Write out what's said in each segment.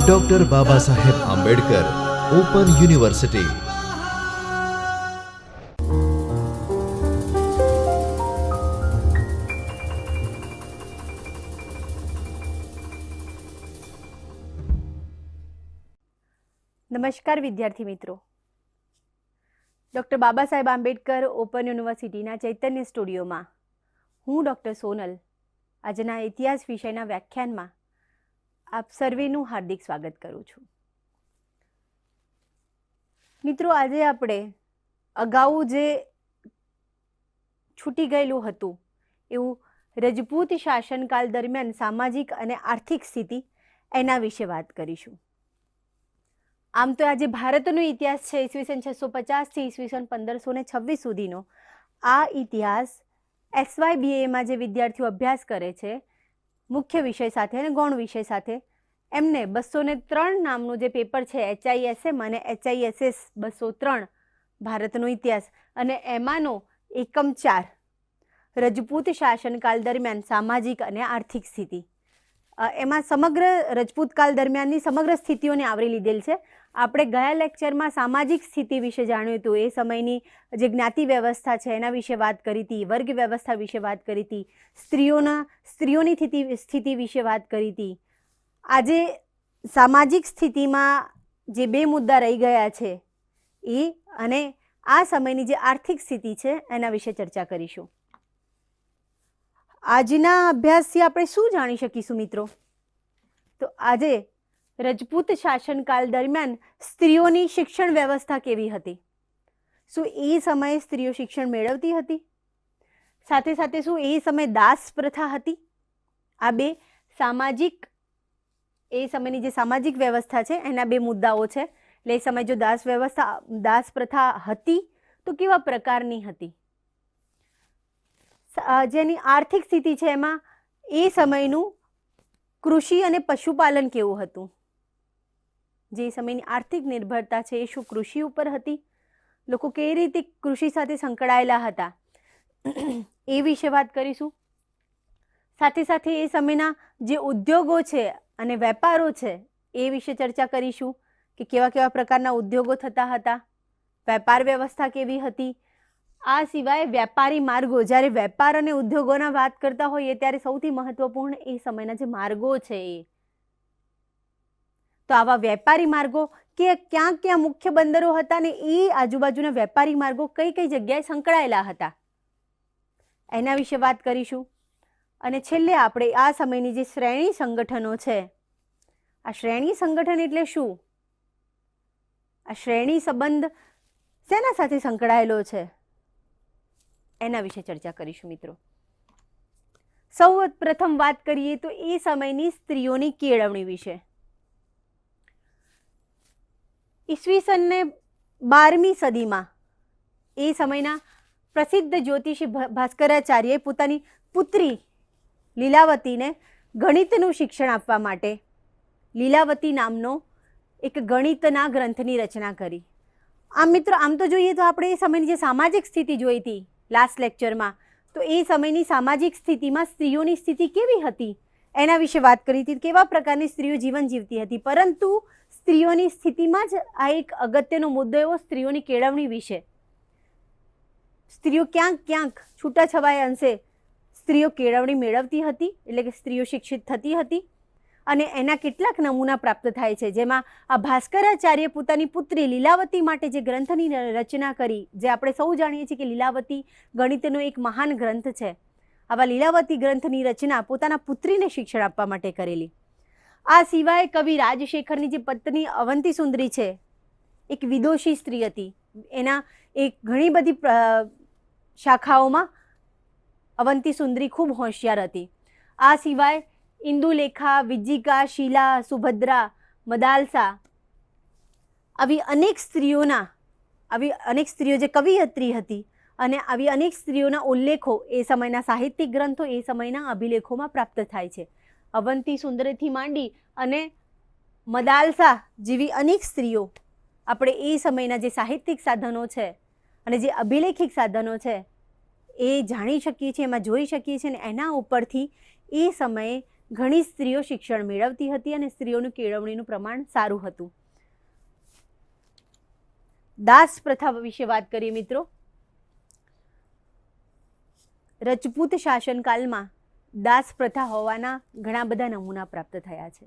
Doctor Baba Saheb Ambedkar open university નમસ્કાર વિદ્યાર્થી મિત્રો. ડૉક્ટર બાબા સાહેબ આંબેડકર ઓપન યુનિવર્સિટીના ચૈતન્ય સ્ટુડિયોમાં હું ડૉક્ટર સોનલ. આજના ઇતિહાસ વિષયના વ્યાખ્યાનમાં આપ સર્વેનું હાર્દિક સ્વાગત કરું છું. મિત્રો, આજે આપણે અગાઉ જે છૂટી ગયેલું હતું, એવું રજપૂત શાસનકાળ દરમિયાન સામાજિક અને આર્થિક સ્થિતિ એના વિશે વાત કરીશું. આમ તો આજે ભારતનો ઇતિહાસ છે ઈસવીસન છસો પચાસથી ઈસવીસન પંદરસો ને છવ્વીસ સુધીનો. આ ઇતિહાસ એસવાય બીએમાં જે વિદ્યાર્થીઓ અભ્યાસ કરે છે મુખ્ય વિષય સાથે અને ગૌણ વિષય સાથે. એમને બસો ને ત્રણ નામનું જે પેપર છે એચઆઈએસએમ અને એચઆઈએસએસ બસો ત્રણ, ભારતનો ઇતિહાસ. અને એમાંનો એકમ ચાર, રજપૂત શાસનકાળ દરમિયાન સામાજિક અને આર્થિક સ્થિતિ. એમાં સમગ્ર રજપૂત કાળ દરમિયાનની સમગ્ર સ્થિતિઓને આવરી લીધેલ છે. આપણે ગયા લેક્ચરમાં સામાજિક સ્થિતિ વિશે જાણ્યું હતું. એ સમયની જે જ્ઞાતિ વ્યવસ્થા છે, એના વિશે વાત કરી હતી, વર્ગ વ્યવસ્થા વિશે વાત કરી હતી, સ્ત્રીઓના, સ્ત્રીઓની સ્થિતિ સ્થિતિ વિશે વાત કરી હતી. આજે સામાજિક સ્થિતિમાં જે બે મુદ્દા રહી ગયા છે, એ અને આ સમયની જે આર્થિક સ્થિતિ છે, એના વિશે ચર્ચા કરીશું. આજના અભ્યાસથી આપણે શું જાણી શકીશું મિત્રો? તો આજે રજપૂત શાસનકાળ દરમિયાન સ્ત્રીઓની શિક્ષણ વ્યવસ્થા કેવી હતી? શું એ સમયે સ્ત્રીઓ શિક્ષણ મેળવતી હતી? સાથે સાથે શું એ સમયે દાસ પ્રથા હતી? આ બે સામાજિક, એ સમયની જે સામાજિક વ્યવસ્થા છે, એના બે મુદ્દાઓ છે. એટલે એ સમયે જો દાસ વ્યવસ્થા, દાસ પ્રથા હતી, તો કેવા પ્રકારની હતી? જેની આર્થિક સ્થિતિ છે એમાં એ સમયનું કૃષિ અને પશુપાલન કેવું હતું? જે સમયની આર્થિક નિર્ભરતા છે એ શું કૃષિ ઉપર હતી? લોકો કેવી રીતે કૃષિ સાથે સંકળાયેલા હતા? એ વિશે વાત કરીશું. સાથે સાથે એ સમયના જે ઉદ્યોગો છે અને વેપારો છે, એ વિશે ચર્ચા કરીશું કે કેવા કેવા પ્રકારના ઉદ્યોગો થતા હતા, વેપાર વ્યવસ્થા કેવી હતી? આ સિવાય વેપારી માર્ગો, જ્યારે વેપાર અને ઉદ્યોગોના વાત કરતા હોઈએ ત્યારે સૌથી મહત્વપૂર્ણ એ સમયના જે માર્ગો છે એ. તો આવા વેપારી માર્ગો કે ક્યાં ક્યાં મુખ્ય બંદરો હતા ને એ આજુબાજુના વેપારી માર્ગો કઈ કઈ જગ્યાએ સંકળાયેલા હતા? એના વિશે વાત કરીશું. અને છેલ્લે આપણે આ સમયની જે શ્રેણી સંગઠનો છે, આ શ્રેણી સંગઠન એટલે શું? આ શ્રેણી સંબંધ શેના સાથે સંકળાયેલો છે? એના વિશે ચર્ચા કરીશું મિત્રો. સૌ પ્રથમ વાત કરીએ તો એ સમયની સ્ત્રીઓની કેળવણી વિશે. ઈસવીસનને બારમી સદીમાં એ સમયના પ્રસિદ્ધ જ્યોતિષી ભાસ્કરાચાર્યએ પોતાની પુત્રી લીલાવતીને ગણિતનું શિક્ષણ આપવા માટે લીલાવતી નામનો એક ગણિતના ગ્રંથની રચના કરી. આમ મિત્રો, આમ તો જોઈએ તો આપણે એ સમયની જે સામાજિક સ્થિતિ જોઈ હતી લાસ્ટ લેક્ચરમાં તો એ સમયની સામાજિક સ્થિતિમાં સ્ત્રીઓની સ્થિતિ કેવી હતી? એના વિશે વાત કરી હતી કેવા પ્રકારની સ્ત્રીઓ જીવન જીવતી હતી. પરંતુ સ્ત્રીઓની સ્થિતિમાં જ આ એક અગત્યનો મુદ્દો એવો સ્ત્રીઓની કેળવણી વિશે. સ્ત્રીઓ ક્યાંક ક્યાંક છૂટાછવાયા અંશે સ્ત્રીઓ કેળવણી મેળવતી હતી, એટલે કે સ્ત્રીઓ શિક્ષિત થતી હતી અને એના કેટલાક નમૂના પ્રાપ્ત થાય છે. જેમાં આ ભાસ્કરાચાર્ય પોતાની પુત્રી લીલાવતી માટે જે ગ્રંથની રચના કરી, જે આપણે સૌ જાણીએ છીએ કે લીલાવતી ગણિતનો એક મહાન ગ્રંથ છે. આવા લીલાવતી ગ્રંથની રચના પોતાના પુત્રીને શિક્ષણ આપવા માટે કરેલી. આ સિવાય કવિ રાજશેખરની જે પત્ની અવંતી સુંદરી છે, એક વિદોષી સ્ત્રી હતી. એના એક ઘણી બધી શાખાઓમાં અવંતી સુંદરી ખૂબ હોશિયાર હતી. આ સિવાય ઇન્દુલેખા, વિજ્જિકા, શીલા, સુભદ્રા, મદાલસા આવી અનેક સ્ત્રીઓના, આવી અનેક સ્ત્રીઓ જે કવિયત્રી હતી અને આવી અનેક સ્ત્રીઓના ઉલ્લેખો એ સમયના સાહિત્યિક ગ્રંથો એ સમયના અભિલેખોમાં પ્રાપ્ત થાય છે. અવંતી સુંદરેથી માંડી અને મદાલસા જેવી અનેક સ્ત્રીઓ આપણે એ સમયના જે સાહિત્યિક સાધનો છે અને જે અભિલેખિક સાધનો છે એ જાણી શકીએ છીએ, એમાં જોઈ શકીએ છીએ અને એના ઉપરથી એ સમયે ઘણી સ્ત્રીઓ શિક્ષણ મેળવતી હતી અને સ્ત્રીઓનું કેળવણીનું પ્રમાણ સારું હતું. દાસ પ્રથા વિશે વાત કરીએ મિત્રો. રજપૂત શાસનકાળમાં દાસ પ્રથા હોવાના ઘણા બધા નમૂના પ્રાપ્ત થયા છે.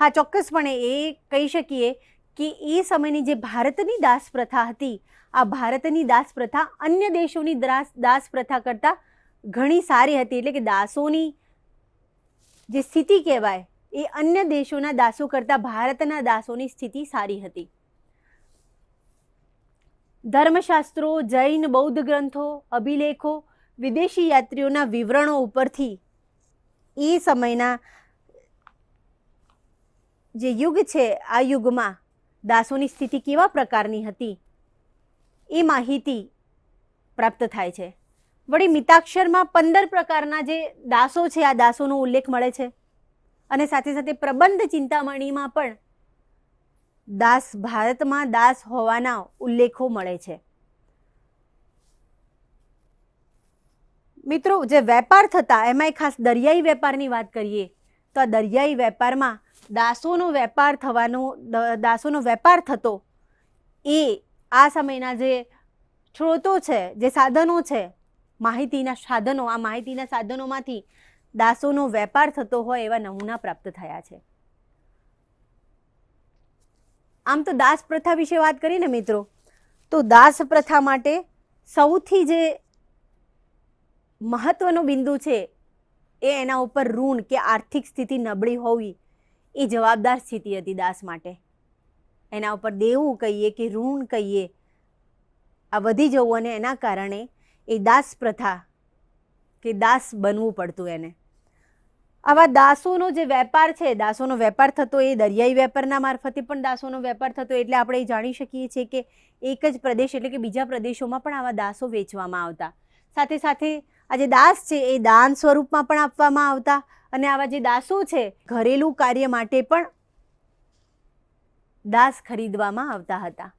હા, ચોક્કસપણે એ કહી શકીએ કે એ સમયની જે ભારતની દાસ પ્રથા હતી, આ ભારતની દાસ પ્રથા અન્ય દેશોની દાસ દાસ પ્રથા કરતાં ઘણી સારી હતી. એટલે કે દાસોની જે સ્થિતિ કહેવાય, એ અન્ય દેશોના દાસો કરતાં ભારતના દાસોની સ્થિતિ સારી હતી. ધર્મશાસ્ત્રો, જૈન, બૌદ્ધ ગ્રંથો, અભિલેખો વિદેશી યાત્રીઓના વિવરણો ઉપરથી એ સમયના જે યુગ છે, આ યુગમાં દાસોની સ્થિતિ કેવા પ્રકારની હતી? એ માહિતી પ્રાપ્ત થાય છે. વળી મિતાક્ષરમાં પંદર પ્રકારના જે દાસો છે, આ દાસોનો ઉલ્લેખ મળે છે. અને સાથે સાથે પ્રબંધ ચિંતામણીમાં પણ દાસ ભારતમાં દાસ હોવાના ઉલ્લેખો મળે છે. મિત્રો, જે વેપાર થતા, એમાંય ખાસ દરિયાઈ વેપારની વાત કરીએ, તો આ દરિયાઈ વેપારમાં દાસોનો વેપાર થવાનો દાસોનો વેપાર થતો, એ આ સમયના જે સ્ત્રોતો છે, જે સાધનો છે, માહિતીના સાધનો, આ માહિતીના સાધનોમાંથી દાસોનો વેપાર થતો હોય એવા નમૂના પ્રાપ્ત થયા છે. આમ તો દાસ પ્રથા વિશે વાત કરીએ ને મિત્રો, તો દાસ પ્રથા માટે સૌથી જે મહત્વનો બિંદુ છે એ એના ઉપર ઋણ કે આર્થિક સ્થિતિ નબળી હોવી એ જવાબદાર સ્થિતિ હતી દાસ માટે. એના ઉપર દેવું કહીએ કે ઋણ કહીએ, આ વધી જવું અને એના કારણે એ દાસ પ્રથા કે દાસ બનવું પડતું એને. આવા દાસોનો જે વેપાર છે, દાસોનો વેપાર થતો એ દરિયાઈ વેપારના મારફતે પણ દાસોનો વેપાર થતો એટલે આપણે એ જાણી શકીએ છીએ કે એક જ પ્રદેશ એટલે કે બીજા પ્રદેશોમાં પણ આવા દાસો વેચવામાં આવતા. સાથે સાથે આ જે દાસ છે, એ દાન સ્વરૂપમાં પણ આપવામાં આવતા અને આવા જે દાસો છે, ઘરેલું કાર્ય માટે પણ દાસ ખરીદવામાં આવતા હતા.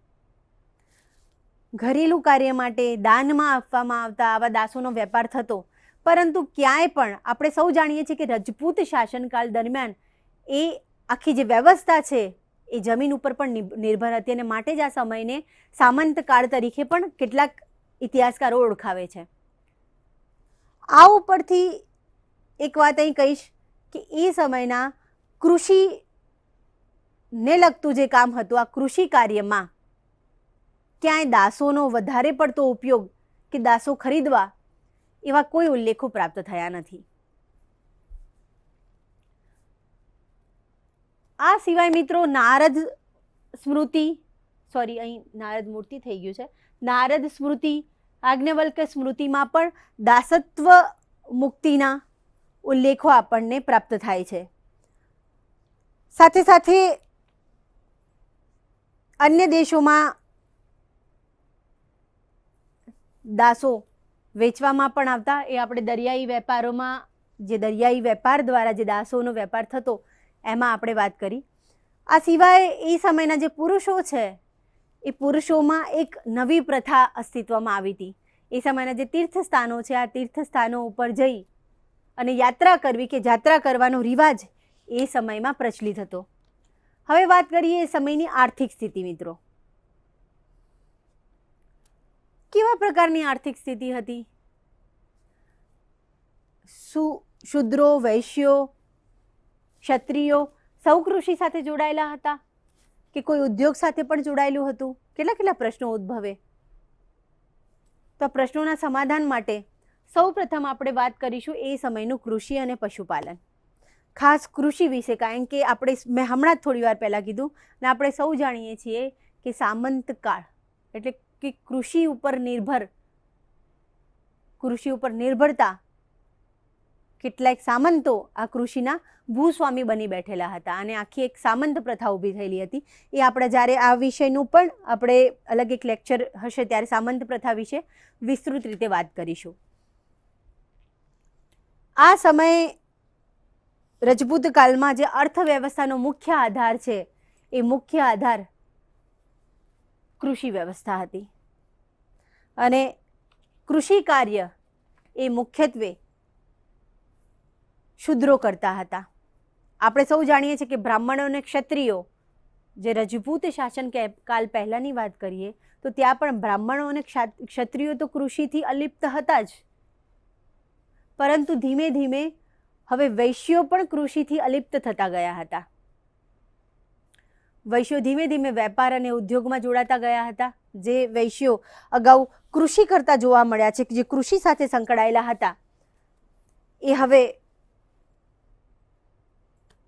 ઘરેલું કાર્ય માટે દાનમાં આપવામાં આવતા આવા દાસોનો વેપાર થતો, પરંતુ ક્યાંય પણ આપણે સૌ જાણીએ છીએ કે રજપૂત શાસનકાળ દરમિયાન એ આખી જે વ્યવસ્થા છે, એ જમીન ઉપર પણ નિર્ભર હતી અને માટે જ આ સમયને સામંતકાળ તરીકે પણ કેટલાક ઇતિહાસકારો ઓળખાવે છે. આ ઉપરથી એક વાત અહીં કહીશ કે એ સમયના કૃષિ ને લગતું જે કામ હતું, આ કૃષિ કાર્યમાં ક્યાંય દાસોનો વધારે પડતો ઉપયોગ કે દાસો ખરીદવા એવા કોઈ ઉલ્લેખો પ્રાપ્ત થયા નથી. આ સિવાય મિત્રો નારદ સ્મૃતિ, સોરી અહીં નારદ મૂર્તિ થઈ ગયું છે. નારદ સ્મૃતિ આજ્ઞવલ્ક સ્મૃતિમાં પણ દાસત્વ મુક્તિના ઉલ્લેખો આપણને પ્રાપ્ત થાય છે. સાથે સાથે અન્ય દેશોમાં દાસો વેચવામાં પણ આવતા, એ આપણે દરિયાઈ વેપારોમાં, જે દરિયાઈ વેપાર દ્વારા જે દાસોનો વેપાર થતો, એમાં આપણે વાત કરી. આ સિવાય એ સમયના જે પુરુષો છે એ પુરુષોમાં એક નવી પ્રથા અસ્તિત્વમાં આવી હતી. એ સમયના જે તીર્થસ્થાનો છે, આ તીર્થસ્થાનો ઉપર જઈ અને યાત્રા કરવી કે જાત્રા કરવાનો રિવાજ એ સમયમાં પ્રચલિત હતો. હવે વાત કરીએ એ સમયની આર્થિક સ્થિતિ મિત્રો. કેવા પ્રકારની આર્થિક સ્થિતિ હતી? સુ, શુદ્રો, વૈશ્યો, ક્ષત્રિયો સૌ કૃષિ સાથે જોડાયેલા હતા? કે કોઈ ઉદ્યોગ સાથે પણ જોડાયેલું હતું? કેટલા કેટલા પ્રશ્નો ઉદ્ભવે? તો પ્રશ્નોના સમાધાન માટે સૌ પ્રથમ આપણે વાત કરીશું એ સમયનું કૃષિ અને પશુપાલન. ખાસ કૃષિ વિશે, કારણ કે આપણે મેં હમણાં જ થોડી વાર પહેલાં કીધું ને આપણે સૌ જાણીએ છીએ કે સામંતકાળ એટલે કે કૃષિ ઉપર નિર્ભર, કૃષિ ઉપર નિર્ભરતા કેટલાક સામંતો આ કૃષિના ભૂસ્વામી બની બેઠેલા હતા અને આખી એક સામંત પ્રથા ઊભી થયેલી હતી. એ આપણે જ્યારે આ વિષયનું પણ આપણે અલગ એક લેક્ચર હશે ત્યારે સામંત પ્રથા વિશે વિસ્તૃત રીતે વાત કરીશું. આ સમયે રજપૂત કાળમાં જે અર્થવ્યવસ્થાનો મુખ્ય આધાર છે, એ મુખ્ય આધાર કૃષિ વ્યવસ્થા હતી. અને કૃષિ કાર્ય એ મુખ્યત્વે શુદ્રો કરતા હતા. આપણે સૌ જાણીએ છીએ કે બ્રાહ્મણો અને ક્ષત્રિયો, જે રજપૂત શાસન કે કાલ પહેલાંની વાત કરીએ, તો ત્યાં પણ બ્રાહ્મણો અને ક્ષત્રિયો તો કૃષિથી અલિપ્ત હતા જ. પરંતુ ધીમે ધીમે હવે વૈશ્યો પણ કૃષિથી અલિપ્ત થતા ગયા હતા. વૈશ્યો ધીમે ધીમે વેપાર અને ઉદ્યોગમાં જોડાતા ગયા હતા, જે વૈશ્યો અગાઉ કૃષિ કરતા જોવા મળ્યા છે, જે કૃષિ સાથે સંકળાયેલા હતા. એ હવે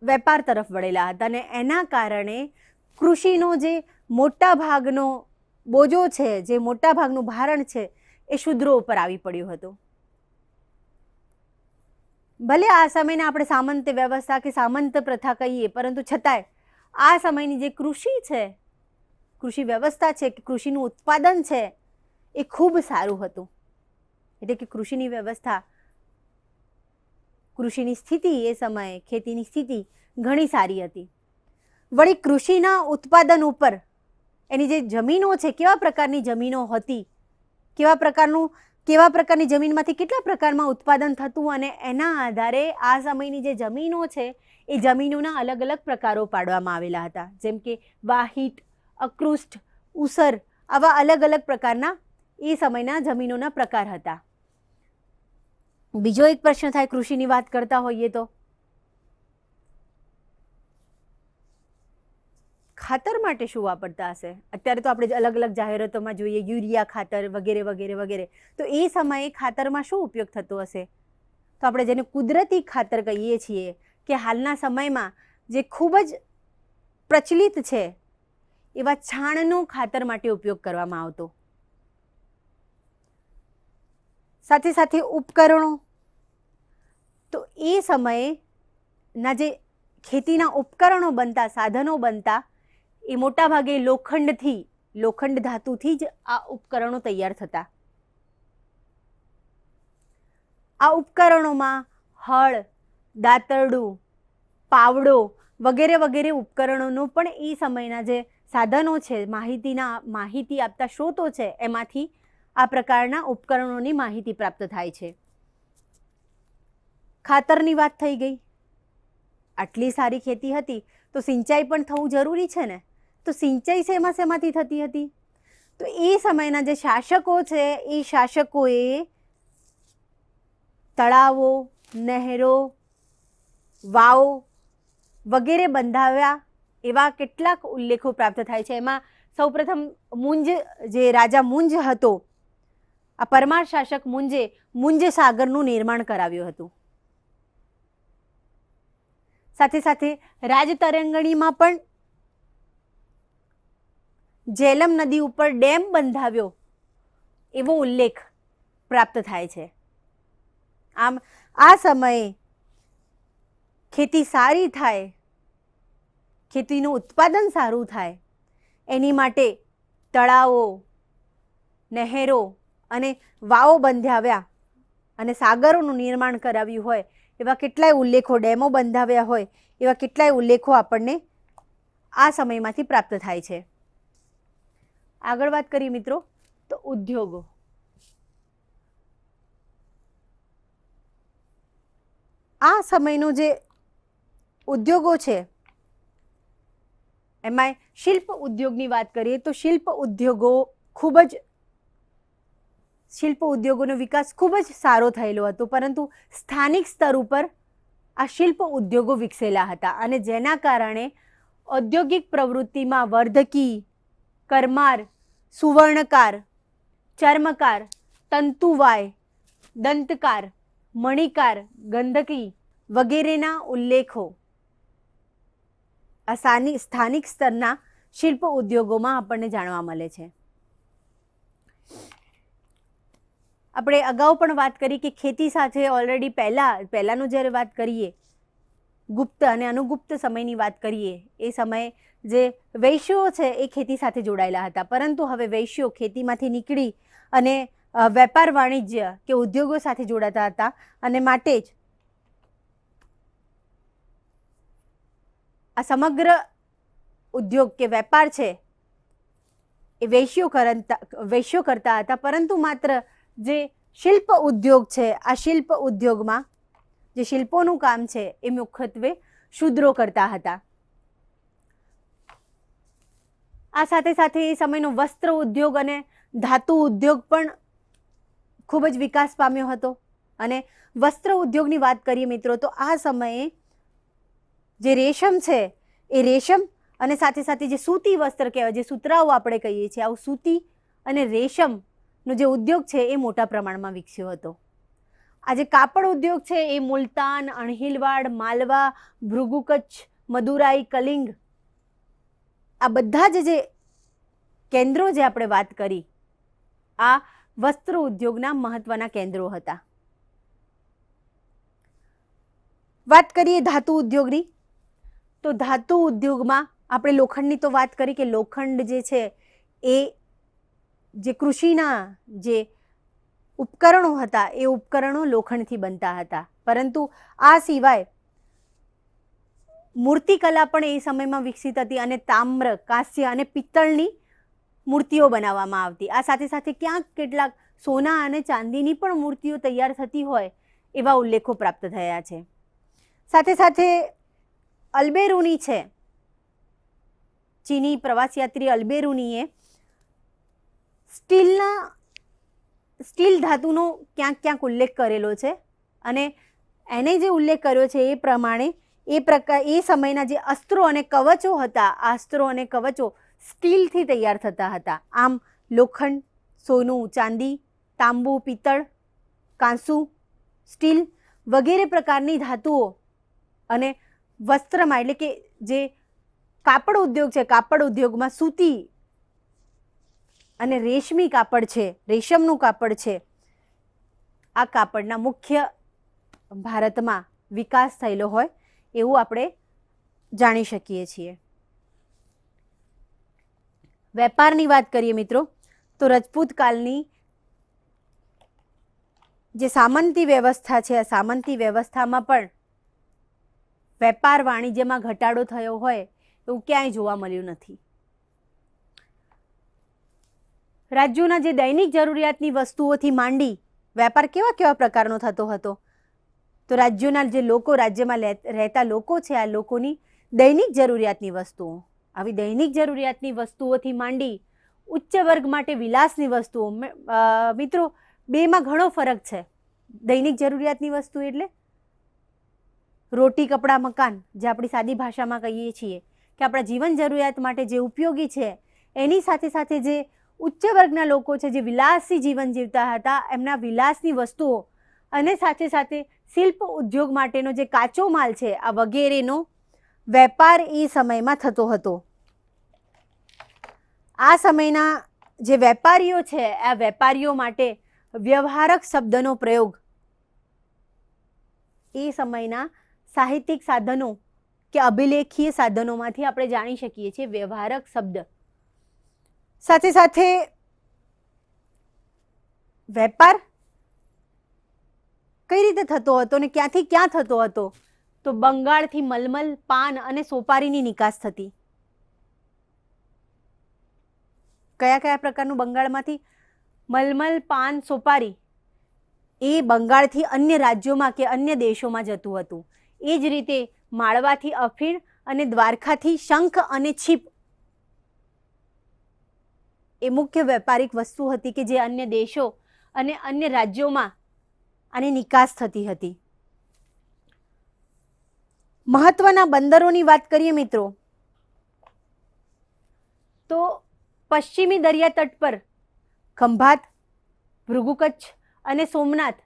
વેપાર તરફ વળેલા હતા અને એના કારણે કૃષિનો જે મોટા ભાગનો બોજો છે, જે મોટા ભાગનું ભારણ છે, એ શુદ્રો ઉપર આવી પડ્યું હતું. ભલે આ સમયને આપણે સામંત વ્યવસ્થા કે સામંત પ્રથા કહીએ, પરંતુ છતાંય આ સમયની જે કૃષિ છે, કૃષિ વ્યવસ્થા છે કે કૃષિનું ઉત્પાદન છે, એ ખૂબ સારું હતું. એટલે કે કૃષિની વ્યવસ્થા કૃષિની સ્થિતિ એ સમયે ખેતીની સ્થિતિ ઘણી સારી હતી. વળી કૃષિના ઉત્પાદન ઉપર એની જે જમીનો છે, કેવા પ્રકારની જમીનો હતી, કેવા પ્રકારનું, કેવા પ્રકારની જમીનમાંથી કેટલા પ્રકારમાં ઉત્પાદન થતું અને એના આધારે આ સમયની જે જમીનો છે, એ જમીનોના અલગ અલગ પ્રકારો પાડવામાં આવેલા હતા. જેમ કે વાહિટ, અકૃષ્ટ, ઉસર, આવા અલગ અલગ પ્રકારના એ સમયના જમીનોના પ્રકાર હતા. બીજો એક પ્રશ્ન થાય, કૃષિની વાત કરતા હોઈએ તો. ખાતર માટે શું વાપરતા હશે? અત્યારે તો આપણે અલગ અલગ જાહેરાતોમાં જોઈએ, યુરિયા ખાતર વગેરે વગેરે વગેરે. તો એ સમયે ખાતરમાં શું ઉપયોગ થતો હશે? તો આપણે જેને કુદરતી ખાતર કહીએ છીએ કે હાલના સમયમાં જે ખૂબ જ પ્રચલિત છે, એવા છાણનો ખાતર માટે ઉપયોગ કરવામાં આવતો. સાથે સાથે ઉપકરણો. તો એ સમયે ના જે ખેતીના ઉપકરણો બનતા, સાધનો બનતા, એ મોટા ભાગે લોખંડથી, લોખંડ ધાતુથી જ આ ઉપકરણો તૈયાર થતા. આ ઉપકરણોમાં હળ, દાંતરડું, પાવડો વગેરે વગેરે ઉપકરણોનો પણ એ સમયના જે સાધનો છે, માહિતીના માહિતી આપતા સ્ત્રોતો છે, એમાંથી આ પ્રકારના ઉપકરણોની માહિતી પ્રાપ્ત થાય છે. ખાતરની વાત થઈ ગઈ. આટલી સારી ખેતી હતી તો સિંચાઈ પણ થવું જરૂરી છે ને? તો સિંચાઈ શેમાં શેમાંથી થતી હતી? તો એ સમયના જે શાસકો છે, એ શાસકોએ તળાવો, નહેરો, વાવ વગેરે બંધાવ્યા એવા કેટલાક ઉલ્લેખો પ્રાપ્ત થાય છે. એમાં સૌપ્રથમ મુંજ, જે રાજા મુંજ હતો આ પરમાર શાસક મુંજે, મુંજ સાગરનું નિર્માણ કરાવ્યું હતું. સાથે સાથે રાજતરંગણીમાં પણ જેલમ નદી ઉપર ડેમ બંધાવ્યો એવો ઉલ્લેખ પ્રાપ્ત થાય છે. આમ, આ સમયે ખેતી સારી થાય, ખેતીનું ઉત્પાદન સારું થાય, એની માટે તળાવો, નહેરો અને વાવો બંધાવ્યા અને સાગરોનું નિર્માણ કરાવ્યું હોય, એવા કેટલાય ઉલ્લેખો ડેમો બંધાવ્યા હોય, એવા કેટલાય ઉલ્લેખો આપણને આ સમયમાંથી પ્રાપ્ત થાય છે. આગળ વાત કરીએ મિત્રો, તો ઉદ્યોગો. આ સમયનું જે ઉદ્યોગો છે એમાં શિલ્પ ઉદ્યોગની વાત કરીએ તો શિલ્પ ઉદ્યોગો ખૂબ જ શિલ્પ ઉદ્યોગોનો વિકાસ ખૂબ જ સારો થયેલો હતો, પરંતુ સ્થાનિક સ્તર ઉપર આ શિલ્પ ઉદ્યોગો વિકસેલા હતા અને જેના કારણે ઔદ્યોગિક પ્રવૃત્તિમાં વર્ધકી, કરમાર, સુવર્ણકાર, ચર્મકાર, તંતુવાય, દંતકાર, મણિકાર, ગંધકી વગેરેના ઉલ્લેખો આ સ્થાનિક સ્તરના શિલ્પ ઉદ્યોગોમાં આપણને જાણવા મળે છે. આપણે અગાઉ પણ વાત કરી કે ખેતી સાથે ઓલરેડી પહેલાં, પહેલાંનું જ્યારે વાત કરીએ, ગુપ્ત અને અનુગુપ્ત સમયની વાત કરીએ, એ સમયે જે વૈશ્યો છે એ ખેતી સાથે જોડાયેલા હતા. પરંતુ હવે વૈશ્યો ખેતીમાંથી નીકળી અને વેપાર, વાણિજ્ય કે ઉદ્યોગો સાથે જોડાતા હતા અને માટે જ આ સમગ્ર ઉદ્યોગ કે વેપાર છે એ વૈશ્યો કરતા વૈશ્યો કરતા હતા. પરંતુ માત્ર જે શિલ્પ ઉદ્યોગ છે, આ શિલ્પ ઉદ્યોગમાં જે શિલ્પોનું કામ છે, એ મુખ્યત્વે શૂદ્રો કરતા હતા. આ સાથે સાથે એ સમયનો વસ્ત્ર ઉદ્યોગ અને ધાતુ ઉદ્યોગ પણ ખૂબ જ વિકાસ પામ્યો હતો. અને વસ્ત્ર ઉદ્યોગની વાત કરીએ મિત્રો, તો આ સમયે જે રેશમ છે, એ રેશમ અને સાથે સાથે જે સૂતી વસ્ત્ર કહેવાય, જે સૂતરાઓ આપણે કહીએ છીએ, આવું સૂતી અને રેશમનો જે ઉદ્યોગ છે એ મોટા પ્રમાણમાં વિકસ્યો હતો. આજે કાપડ ઉદ્યોગ છે એ મુલતાન, અણહિલવાડ, માલવા ભૃગુ કચ્છ મદુરાઈ, કલિંગ, આ બધા જ જે કેન્દ્રો જે આપણે વાત કરી, આ વસ્ત્ર ઉદ્યોગના મહત્વના કેન્દ્રો હતા. વાત કરીએ ધાતુ ઉદ્યોગની, તો ધાતુ ઉદ્યોગમાં આપણે લોખંડની તો વાત કરી કે લોખંડ જે છે એ જે કૃષિના જે ઉપકરણો હતા, એ ઉપકરણો લોખંડથી બનતા હતા. પરંતુ આ સિવાય મૂર્તિકલા પણ એ સમયમાં વિકસિત હતી અને તામ્ર, કાંસ્ય અને પિત્તળની મૂર્તિઓ બનાવવામાં આવતી. આ સાથે સાથે ક્યાંક કેટલાક સોના અને ચાંદીની પણ મૂર્તિઓ તૈયાર થતી હોય એવા ઉલ્લેખો પ્રાપ્ત થયા છે. સાથે સાથે અલ્બેરુની છે. ચીની પ્રવાસયાત્રી અલ્બેરુનીએ સ્ટીલના, સ્ટીલ ધાતુનો ક્યાંક ક્યાંક ઉલ્લેખ કરેલો છે અને એને જે ઉલ્લેખ કર્યો છે એ પ્રમાણે એ પ્રકાર, એ સમયના જે અસ્ત્રો અને કવચો હતા, આ અસ્ત્રો અને કવચો સ્ટીલથી તૈયાર થતા હતા. આમ લોખંડ, સોનું, ચાંદી, તાંબુ, પિત્તળ, કાંસુ, સ્ટીલ વગેરે પ્રકારની ધાતુઓ અને વસ્ત્રમાં, એટલે કે જે કાપડ ઉદ્યોગ છે, કાપડ ઉદ્યોગમાં સૂતી અને રેશમી કાપડ છે, રેશમનું કાપડ છે. આ કાપડના મુખ્ય ભારતમાં વિકાસ થયેલો હોય એવું આપણે જાણી શકીએ છીએ. વેપારની વાત કરીએ મિત્રો, તો રજપૂત કાળની જે સામંતી વ્યવસ્થા છે, આ સામંતી વ્યવસ્થામાં પણ વેપાર વાણિજ્યમાં ઘટાડો થયો હોય એવું ક્યાંય જોવા મળ્યું નથી. રાજ્યોના જે દૈનિક જરૂરિયાતની વસ્તુઓથી માંડી વેપાર કેવા કેવા પ્રકારનો થતો હતો? તો રાજ્યોના જે લોકો, રાજ્યમાં રહેતા લોકો છે, આ લોકોની દૈનિક જરૂરિયાતની વસ્તુઓ. આવી દૈનિક જરૂરિયાતની વસ્તુઓથી માંડી ઉચ્ચ વર્ગ માટે વિલાસની વસ્તુઓ. મિત્રો, બેમાં ઘણો ફરક છે. દૈનિક જરૂરિયાતની વસ્તુ એટલે રોટી, કપડાં, મકાન, જે આપણી સાદી ભાષામાં કહીએ છીએ કે આપણા જીવન જરૂરિયાત માટે જે ઉપયોગી છે, એની સાથે સાથે જે ઉચ્ચ વર્ગના લોકો છે જે વિલાસી જીવન જીવતા હતા, એમના વિલાસની વસ્તુઓ અને સાથે સાથે શિલ્પ ઉદ્યોગ માટેનો જે કાચો માલ છે, આ વગેરેનો વેપાર એ સમયમાં થતો હતો. આ સમયના જે વેપારીઓ છે, આ વેપારીઓ માટે વ્યવહારક શબ્દનો પ્રયોગ એ સમયના સાહિત્યિક સાધનો કે અભિલેખીય સાધનોમાંથી આપણે જાણી શકીએ છીએ વ્યવહારક શબ્દ. સાથે સાથે વેપાર કઈ રીતે થતો હતો ને ક્યાંથી ક્યાં થતો હતો? તો બંગાળથી મલમલ પાન અને સોપારીની નિકાસ થતી. કયા કયા પ્રકારનું બંગાળમાંથી? મલમલ, પાન, સોપારી એ બંગાળથી અન્ય રાજ્યોમાં કે અન્ય દેશોમાં જતું હતું. એ જ રીતે માળવાથી અફીણ અને દ્વારકાથી શંખ અને છીપ એ મુખ્ય વેપારિક વસ્તુ હતી કે જે અન્ય દેશો અને અન્ય રાજ્યોમાં આની નિકાસ થતી હતી. મહત્વના બંદરોની વાત કરીએ મિત્રો, તો પશ્ચિમી દરિયા તટ પર ખંભાત, ભૃગુકચ્છ અને સોમનાથ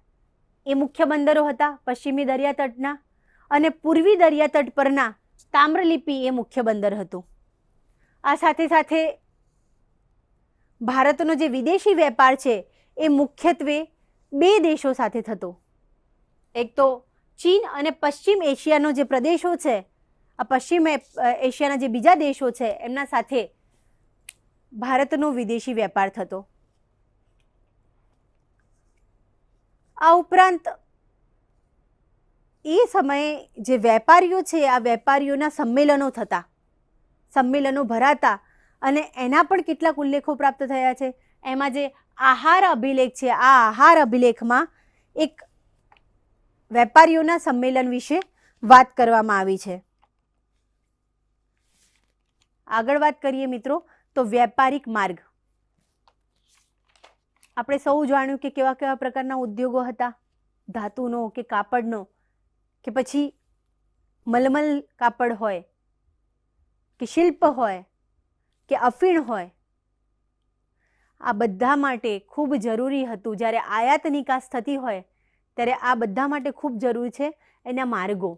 એ મુખ્ય બંદરો હતા પશ્ચિમી દરિયા તટના અને પૂર્વી દરિયા તટ પરના તામ્રલિપિ એ મુખ્ય બંદર હતું. આ સાથે સાથે ભારતનો જે વિદેશી વેપાર છે, એ મુખ્યત્વે બે દેશો સાથે થતો. એક તો ચીન અને પશ્ચિમ એશિયાનો જે પ્રદેશો છે, આ પશ્ચિમ એશિયાના જે બીજા દેશો છે, એમના સાથે ભારતનો વિદેશી વેપાર થતો. આ ઉપરાંત એ સમયે જે વેપારીઓ છે, આ વેપારીઓના સંમેલનો થતા. સંમેલનો ભરાતા. અને એના પણ કેટલાક ઉલ્લેખો પ્રાપ્ત થયા છે. એમાં જે આહાર અભિલેખ છે, આ આહાર અભિલેખમાં એક વેપારીઓના સંમેલન વિશે વાત કરવામાં આવી છે. આગળ વાત કરીએ મિત્રો, તો વ્યાપારિક માર્ગ. આપણે સૌ જાણ્યું કે કેવા કેવા પ્રકારના ઉદ્યોગો હતા. ધાતુનો કે કાપડનો, કે પછી મલમલ કાપડ હોય, કે શિલ્પ હોય કે અફીણ હોય. આ બધા માટે ખૂબ જરૂરી હતું. જ્યારે આયાત નિકાસ થતી હોય, ત્યારે આ બધા માટે ખૂબ જરૂરી છે એના માર્ગો.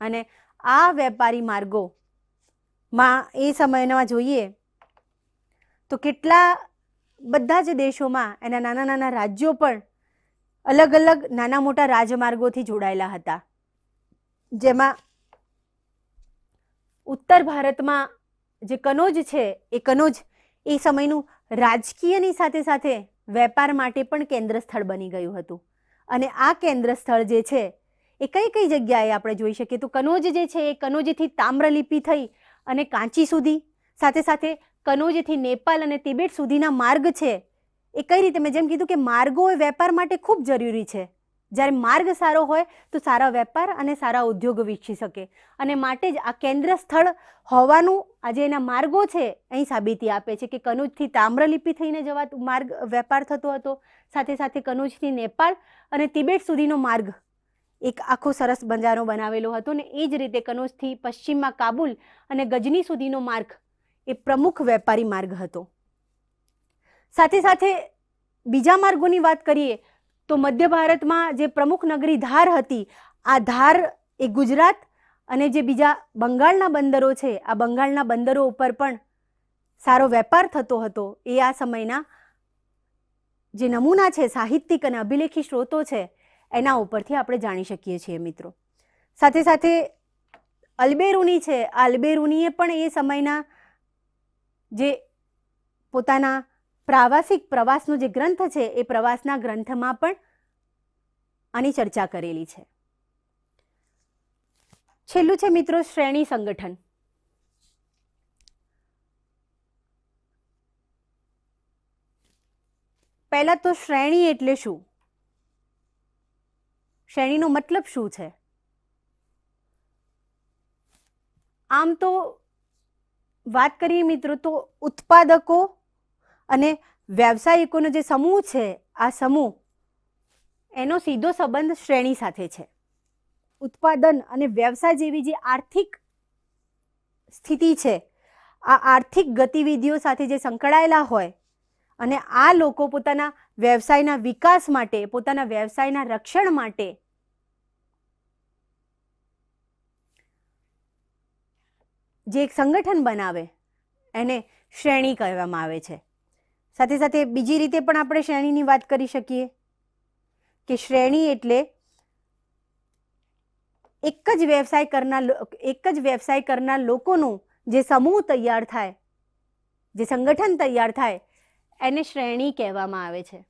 અને આ વેપારી માર્ગોમાં એ સમયમાં જોઈએ, તો કેટલા બધા જ દેશોમાં એના નાના નાના રાજ્યો પણ અલગ અલગ નાના મોટા રાજમાર્ગોથી જોડાયેલા હતા. જેમાં ઉત્તર ભારતમાં જે કનોજ છે, એ કનોજ એ સમયનું રાજકીયની સાથે સાથે વેપાર માટે પણ કેન્દ્ર સ્થળ બની ગયું હતું. અને આ કેન્દ્ર સ્થળ જે છે, એ કઈ કઈ જગ્યાએ આપણે જોઈ શકીએ? તો કનોજ જે છે, એ કનોજથી તામ્રલિપિ થઈ અને કાંચી સુધી, સાથે સાથે કનોજથી નેપાલ અને તિબેટ સુધીના માર્ગ છે. એ કઈ રીતે? મેં જેમ કીધું કે માર્ગો એ વેપાર માટે ખૂબ જરૂરી છે. જ્યારે માર્ગ સારો હોય તો સારા વેપાર અને સારા ઉદ્યોગ વિકસી શકે. અને માટે જ આ કેન્દ્ર સ્થળ હોવાનું આજે એના માર્ગો છે, અહીં સાબિતી આપે છે કે કનુજથી તામ્રલિપિ થઈને જવા માર્ગ વેપાર થતો હતો. સાથે સાથે કનુજથી નેપાળ અને તિબેટ સુધીનો માર્ગ એક આખો સરસ બંજારો બનાવેલો હતો ને એ જ રીતે કનુજથી પશ્ચિમમાં કાબુલ અને ગજની સુધીનો માર્ગ એ પ્રમુખ વેપારી માર્ગ હતો. સાથે સાથે બીજા માર્ગોની વાત કરીએ તો મધ્ય ભારતમાં જે પ્રમુખ નગરી ધાર હતી, આ ધાર એ ગુજરાત અને જે બીજા બંગાળના બંદરો છે, આ બંગાળના બંદરો ઉપર પણ સારો વેપાર થતો હતો. એ આ સમયના જે નમૂના છે, સાહિત્યિક અને અભિલેખી સ્ત્રોતો છે, એના ઉપરથી આપણે જાણી શકીએ છીએ મિત્રો. સાથે સાથે અલબેરુની છે, આ અલબેરુનીએ પણ એ સમયના જે પોતાના પ્રાવાસિક પ્રવાસનો જે ગ્રંથ છે, એ પ્રવાસના ગ્રંથમાં પણ આની ચર્ચા કરેલી છે. છેલ્લું છે મિત્રો શ્રેણી સંગઠન. પહેલા તો શ્રેણી એટલે શું? શ્રેણીનો મતલબ શું છે? આમ તો વાત કરીએ મિત્રો તો ઉત્પાદકો અને વ્યાવસાયિકોનો જે સમૂહ છે, આ સમૂહ એનો સીધો સંબંધ શ્રેણી સાથે છે. ઉત્પાદન અને વ્યવસાય જેવી જે આર્થિક સ્થિતિ છે, આ આર્થિક ગતિવિધિઓ સાથે જે સંકળાયેલા હોય અને આ લોકો પોતાના વ્યવસાયના વિકાસ માટે, પોતાના વ્યવસાયના રક્ષણ માટે જે એક સંગઠન બનાવે, એને શ્રેણી કહેવામાં આવે છે. સાથે સાથે બીજી રીતે પણ આપણે શ્રેણીની વાત કરી શકીએ કે શ્રેણી એટલે એક જ વ્યવસાય કરનાર એક જ વ્યવસાય કરનાર લોકોનું જે સમૂહ તૈયાર થાય, જે સંગઠન તૈયાર થાય, એને શ્રેણી કહેવામાં આવે છે.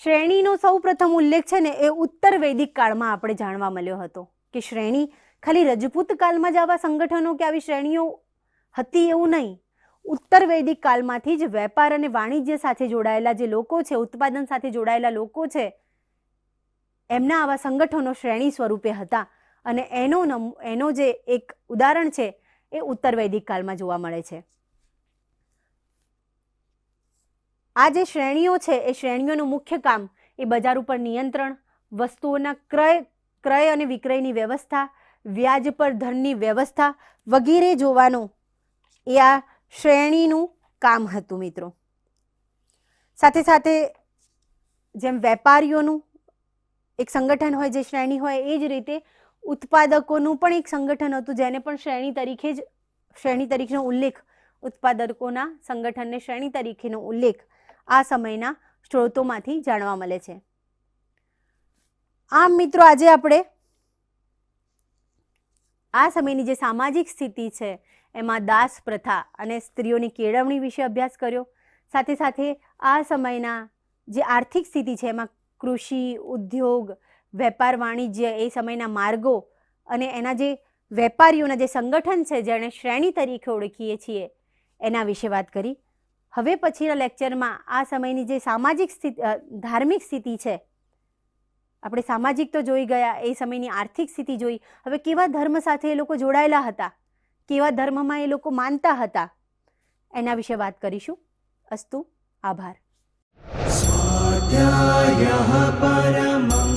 શ્રેણીનો સૌ પ્રથમ ઉલ્લેખ છે ને એ ઉત્તર વૈદિક કાળમાં આપણે જાણવા મળ્યો હતો કે શ્રેણી ખાલી રજપૂત કાળમાં જ આવા સંગઠનો કે આવી શ્રેણીઓ હતી એવું નહીં. ઉત્તર વૈદિક કાળમાંથી જ વેપાર અને વાણિજ્ય સાથે જોડાયેલા જે લોકો છે, ઉત્પાદન સાથે જોડાયેલા લોકો છે, એમના આવા સંગઠનો શ્રેણી સ્વરૂપે હતા. અને એનો એનો જે એક ઉદાહરણ છે, એ ઉત્તર વૈદિક કાળમાં જોવા મળે છે. આ જે શ્રેણીઓ છે, એ શ્રેણીઓનું મુખ્ય કામ એ બજાર ઉપર નિયંત્રણ, વસ્તુઓના ક્રય ક્રય અને વિક્રયની વ્યવસ્થા, વ્યાજ પર ધનની વ્યવસ્થા વગેરે જોવાનું. એ આ શ્રેણીનું કામ હતું મિત્રો. સાથે સાથે જેમ વેપારીઓનું એક સંગઠન હોય, જે શ્રેણી હોય, એ જ રીતે ઉત્પાદકોનું પણ એક સંગઠન હતું, જેને પણ શ્રેણી તરીકે જ, શ્રેણી તરીકેનો ઉલ્લેખ, ઉત્પાદકોના સંગઠનને શ્રેણી તરીકેનો ઉલ્લેખ આ સમયના સ્ત્રોતોમાંથી જાણવા મળે છે. આમ મિત્રો, આજે આપણે આ સમયની જે સામાજિક સ્થિતિ છે, એમાં દાસ પ્રથા અને સ્ત્રીઓની કેળવણી વિશે અભ્યાસ કર્યો. સાથે સાથે આ સમયના જે આર્થિક સ્થિતિ છે, એમાં કૃષિ, ઉદ્યોગ, વેપાર, વાણિજ્ય એ સમયના માર્ગો અને એના જે વેપારીઓના જે સંગઠન છે જેને શ્રેણી તરીકે ઓળખીએ છીએ, એના વિશે વાત કરી. હવે પછીના લેક્ચરમાં આ સમયની જે સામાજિક સ્થિતિ ધાર્મિક સ્થિતિ છે આપણે સામાજિક તો જોઈ ગયા, એ સમયની આર્થિક સ્થિતિ જોઈ. હવે કેવા ધર્મ સાથે એ લોકો જોડાયેલા હતા? કેવા ધર્મમાં એ લોકો માનતા હતા? એના વિશે વાત કરીશું. અસ્તુ, આભાર. સ્વાધ્યાય પરમં